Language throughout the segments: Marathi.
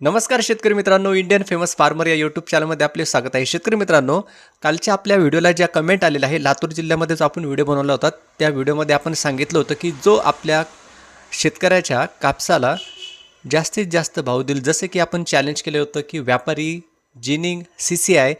नमस्कार शेतकरी मित्रांनो इंडियन फेमस फार्मर या यूट्यूब चॅनलमध्ये आपले स्वागत आहे. शेतकरी मित्रांनो कालच्या आपल्या व्हिडिओला ज्या कमेंट आलेल्या आहे लातूर जिल्ह्यामध्येच आपण व्हिडिओ बनवला होता त्या व्हिडिओमध्ये आपण सांगितलं होतं की जो आपल्या शेतकऱ्याच्या कापसाला जास्तीत जास्त भाव देईल जसे की आपण चॅलेंज केलं होतं की व्यापारी जिनिंग सी सी आय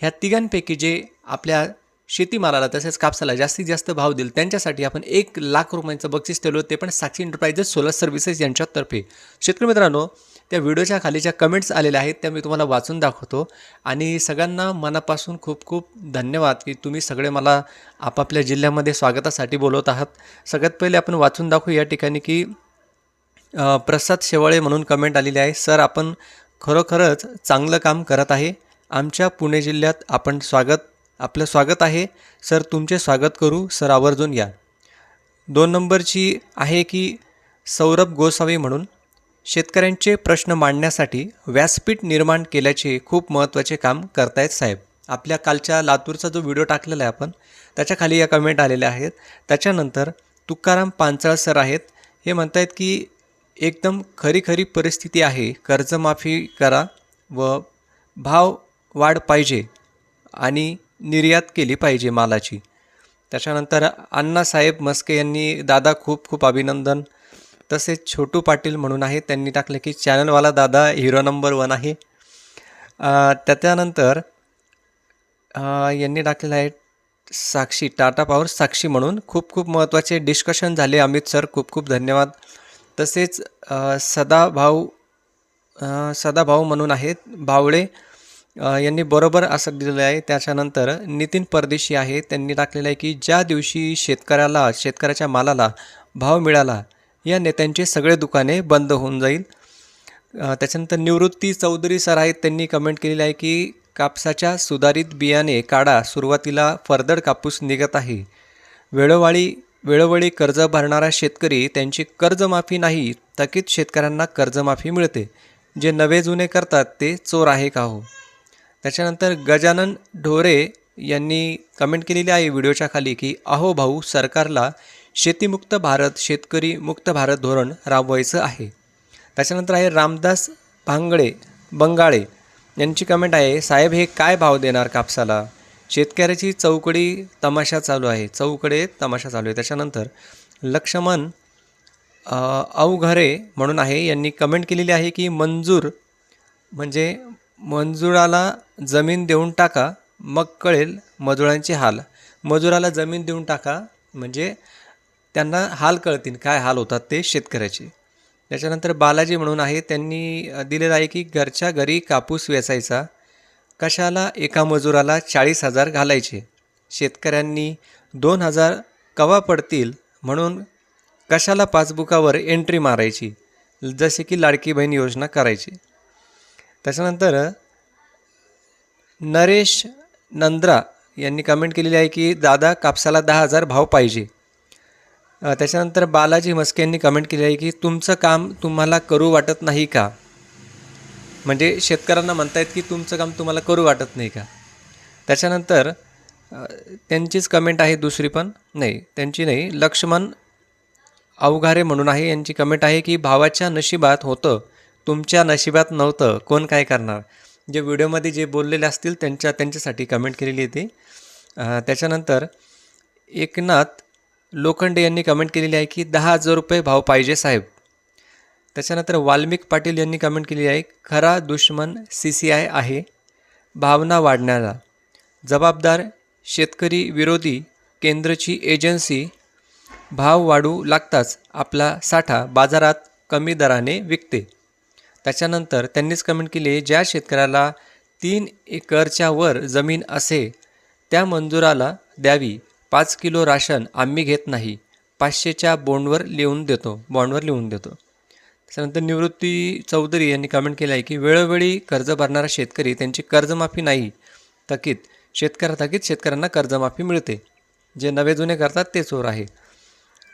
ह्या तिघांपैकी जे आपल्या शेतीमालाला तसेच कापसाला जास्तीत जास्त भाव देईल त्यांच्यासाठी आपण एक लाख रुपयांचं बक्षीस ठेवलं ते पण साक्षी एंटरप्राइजेस सोलर सर्व्हिसेस यांच्यातर्फे. शेतकरी मित्रांनो त्या व्हिडिओच्या खाली ज्या कमेंट्स आलेल्या आहेत त्या मी तुम्हाला वाचून दाखवतो. आणि सगळ्यांना मनापासून खूप खूप धन्यवाद की तुम्ही सगळे मला आपापल्या जिल्ह्यामध्ये स्वागतासाठी बोलवत आहात. सगळ्यात पहिले आपण वाचून दाखवू या ठिकाणी की प्रसाद शेवाळे म्हणून कमेंट आलेली आहे. सर आपण खरोखरच चांगलं काम करत आहे. आमच्या पुणे जिल्ह्यात आपण स्वागत आपलं स्वागत आहे. सर तुमचे स्वागत करू. सर आवर्जून या. दोन नंबरची आहे की सौरभ गोसावी म्हणून. शेतकऱ्यांचे प्रश्न मांडण्यासाठी व्यासपीठ निर्माण केल्याचे खूप महत्त्वाचे काम करतायत साहेब. आपल्या कालच्या लातूरचा जो व्हिडिओ टाकलेला आहे आपण त्याच्याखाली या कमेंट आलेल्या आहेत. त्याच्यानंतर तुकाराम पांचाळ सर आहेत. हे म्हणतायत की एकदम खरी खरी परिस्थिती आहे. कर्जमाफी करा व भाव वाढ पाहिजे आणि निर्यात केली पाहिजे मालाची. त्याच्यानंतर अण्णासाहेब मस्के यांनी दादा खूप खूप अभिनंदन. तसेच छोटू पाटील म्हणून आहे. त्यांनी टाकलं की चॅनलवाला दादा हिरो नंबर वन आहे. त्याच्यानंतर यांनी टाकलेलं आहे साक्षी टाटा पॉवर साक्षी म्हणून. खूप खूप महत्त्वाचे डिस्कशन झाले. अमित सर खूप खूप धन्यवाद. तसेच सदाभाऊ सदाभाऊ म्हणून आहेत. भावळे यांनी बरोबर असं दिलेलं आहे. त्याच्यानंतर नितीन परदेशी आहे. त्यांनी टाकलेलं आहे की ज्या दिवशी शेतकऱ्याला शेतकऱ्याच्या मालाला भाव मिळाला या नेत्यांचे सगळे दुकाने बंद होऊन जाईल. त्याच्यानंतर निवृत्ती चौधरी सर आहेत त्यांनी कमेंट केलेली आहे की कापसाच्या सुधारित बियाणे काढा सुरुवातीला फरदड कापूस निघत आहे. वेळोवाळी वेळोवेळी कर्ज भरणारा शेतकरी त्यांची कर्जमाफी नाही थकीत शेतकऱ्यांना कर्जमाफी मिळते. जे नवे जुने करतात ते चोर आहे का हो? त्याच्यानंतर गजानन ढोरे यांनी कमेंट केलेली आहे व्हिडिओच्या खाली की अहो भाऊ सरकारला शेतीमुक्त भारत शेतकरी मुक्त भारत धोरण राबवायचं आहे. त्याच्यानंतर आहे रामदास भांगडे बंगाळे. यांची कमेंट आहे साहेब हे काय भाव देणार कापसाला? शेतकऱ्याची चौकडी तमाशा चालू आहे. चौकडे तमाशा चालू आहे. त्याच्यानंतर लक्ष्मण अवघरे म्हणून आहे यांनी कमेंट केलेली आहे की मंजूर म्हणजे मंजुराला जमीन देऊन टाका मग कळेल मजुरांचे हाल. मजुराला जमीन देऊन टाका म्हणजे त्यांना हाल कळतील काय हाल होतात ते शेतकऱ्याचे. त्याच्यानंतर बालाजी म्हणून आहे त्यांनी दिलेलं आहे की घरच्या घरी कापूस वेचायचा. कशाला? एका मजुराला चाळीस हजार घालायचे. शेतकऱ्यांनी दोन हजार कवा पडतील म्हणून कशाला पासबुकावर एंट्री मारायची? जसे की लाडकी बहीण योजना करायची. त्याच्यानंतर नरेश नंद्रा यांनी कमेंट केलेली आहे की दादा कापसाला दहा हजार भाव पाहिजे. त्याच्यानंतर बालाजी मस्के यांनी कमेंट केली आहे की तुमचं काम तुम्हाला करू वाटत नाही का? म्हणजे शेतकऱ्यांना म्हणतायत की तुमचं काम तुम्हाला करू वाटत नाही का? त्याच्यानंतर त्यांचीच कमेंट आहे दुसरी पण. नाही त्यांची नाही. लक्ष्मण अवघारे म्हणून आहे. यांची कमेंट आहे की भावाच्या नशिबात होतं. तुमच्या नशिबात नव्हतं. कोण काय करणार? जे व्हिडिओमध्ये जे बोललेले असतील त्यांच्या त्यांच्यासाठी कमेंट केलेली आहे ती. त्याच्यानंतर एकनाथ लोखंडे यांनी कमेंट केलेली आहे की दहा हजार रुपये भाव पाहिजे साहेब. त्याच्यानंतर वाल्मिक पाटील यांनी कमेंट केली आहे खरा दुश्मन सी सी आय आहे भावना वाढण्याला जबाबदार शेतकरी विरोधी केंद्रची एजन्सी भाव वाढू लागताच आपला साठा बाजारात कमी दराने विकते. त्याच्यानंतर त्यांनीच कमेंट केली आहे, ज्या शेतकऱ्याला तीन एकरच्या वर जमीन असे त्या मंजुराला द्यावी. पाच किलो राशन आम्ही घेत नाही पाचशेच्या बॉन्डवर लिहून देतो बॉन्डवर लिहून देतो. त्याच्यानंतर निवृत्ती चौधरी यांनी कमेंट केलं आहे की वेळोवेळी कर्ज भरणारा शेतकरी त्यांची कर्जमाफी नाही थकीत. शेतकऱ्या थकीत शेतकऱ्यांना कर्जमाफी मिळते. जे नवे जुने करतात ते चोर आहे.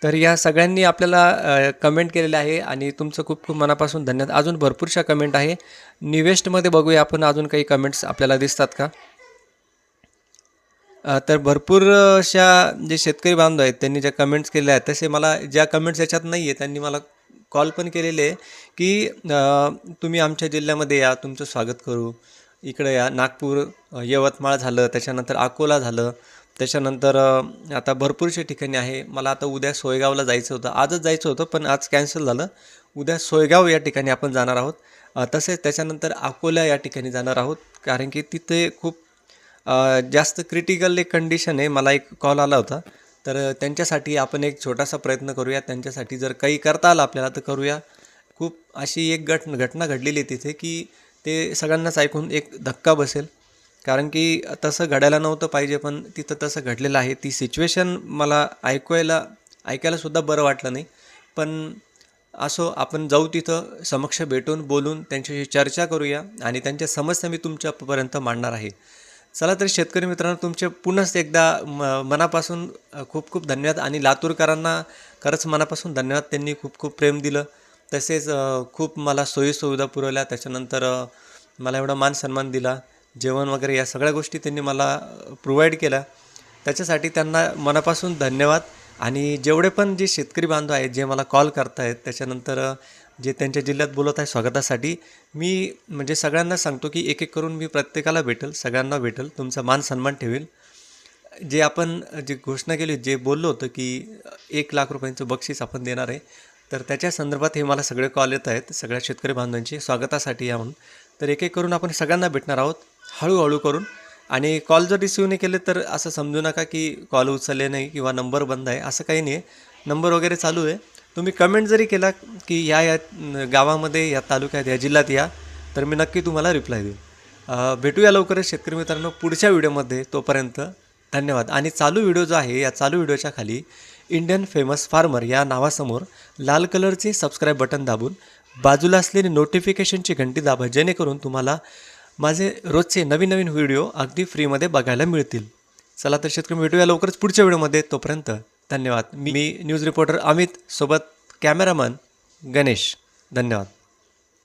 तर या सगळ्यांनी आपल्याला कमेंट केलेलं आहे आणि तुमचं खूप खूप मनापासून धन्यवाद. अजून भरपूरशा कमेंट आहे. निवेस्टमध्ये बघूया आपण अजून काही कमेंट्स आपल्याला दिसतात का? तर भरपूर अशा जे शेतकरी बांधव आहेत त्यांनी ज्या कमेंट्स केल्या आहेत तसे मला ज्या कमेंट्स याच्यात नाही आहे त्यांनी मला कॉल पण केलेले आहे की तुम्ही आमच्या जिल्ह्यामध्ये या तुमचं स्वागत करू. इकडं या नागपूर यवतमाळ झालं त्याच्यानंतर अकोला झालं त्याच्यानंतर आता भरपूरशा ठिकाणी आहे. मला आता उद्या सोयगावला जायचं होतं. आजच जायचं होतं पण आज कॅन्सल झालं. उद्या सोयगाव या ठिकाणी आपण जाणार आहोत. तसेच त्याच्यानंतर अकोला या ठिकाणी जाणार आहोत कारण की तिथे खूप जास्त क्रिटिकल एक कंडिशन आहे. मला एक कॉल आला होता. तर त्यांच्यासाठी आपण एक छोटासा प्रयत्न करूया. त्यांच्यासाठी जर काही करता आलं आपल्याला तर करूया. खूप अशी एक घट घटना घडलेली आहे तिथे की ते सगळ्यांनाच ऐकून एक धक्का बसेल. कारण की तसं घडायला नव्हतं पाहिजे पण तिथं तसं घडलेलं आहे. ती सिच्युएशन मला ऐकवायला ऐकायलासुद्धा बरं वाटलं नाही. पण असो आपण जाऊ तिथं समक्ष भेटून बोलून त्यांच्याशी चर्चा करूया आणि त्यांच्या समस्या मी तुमच्यापर्यंत मांडणार आहे. चला तर शेतकरी मित्रांनो तुमचे पुन्हाच एकदा म मनापासून खूप खूप धन्यवाद. आणि लातूरकरांना खरंच मनापासून धन्यवाद. त्यांनी खूप खूप प्रेम दिलं. तसेच खूप मला सोयीसुविधा पुरवल्या. त्याच्यानंतर मला एवढा मान सन्मान दिला. जेवण वगैरे या सगळ्या गोष्टी त्यांनी मला प्रोव्हाइड केल्या. त्याच्यासाठी त्यांना मनापासून धन्यवाद. आणि जेवढे पण जे शेतकरी बांधव आहेत जे मला कॉल करतायत त्याच्यानंतर जे त्यांच्या जिल्ह्यात बोलत आहे स्वागतासाठी मी म्हणजे सगळ्यांना सांगतो की एक एक करून मी प्रत्येकाला भेटेल सगळ्यांना भेटेल तुमचा मान सन्मान ठेवेल. जे आपण जी घोषणा केली जे बोललो होतं की एक लाख रुपयांचं बक्षीस आपण देणार आहे तर त्याच्या संदर्भात हे मला सगळे कॉल येत आहेत सगळ्या शेतकरी बांधवांचे स्वागतासाठी या म्हणून. तर एक एक करून आपण सगळ्यांना भेटणार आहोत हळूहळू करून. आणि कॉल जर रिसिव्ह नाही केले तर असं समजू नका की कॉल उचलले नाही किंवा नंबर बंद आहे असं काही नाही. आहे नंबर वगैरे चालू आहे. तुम्ही कमेंट जरी केला की या या गावामध्ये या तालुक्यात या जिल्ह्यात या तर मी नक्की तुम्हाला रिप्लाय देईन. भेटूया लवकरच शेतकरी मित्रांनो पुढच्या व्हिडिओमध्ये तोपर्यंत धन्यवाद. आणि चालू व्हिडिओ जो आहे या चालू व्हिडिओच्या खाली इंडियन फेमस फार्मर या नावासमोर लाल कलरचे सबस्क्राईब बटन दाबून बाजूला असलेली नोटिफिकेशनची घंटी दाबा जेणेकरून तुम्हाला माझे रोजचे नवीन नवीन व्हिडिओ अगदी फ्रीमध्ये बघायला मिळतील. चला तर शेतकरी भेटूया लवकरच पुढच्या व्हिडिओमध्ये. तोपर्यंत धन्यवाद. मी मी न्यूज रिपोर्टर अमित सोबत कॅमेरामन गणेश. धन्यवाद.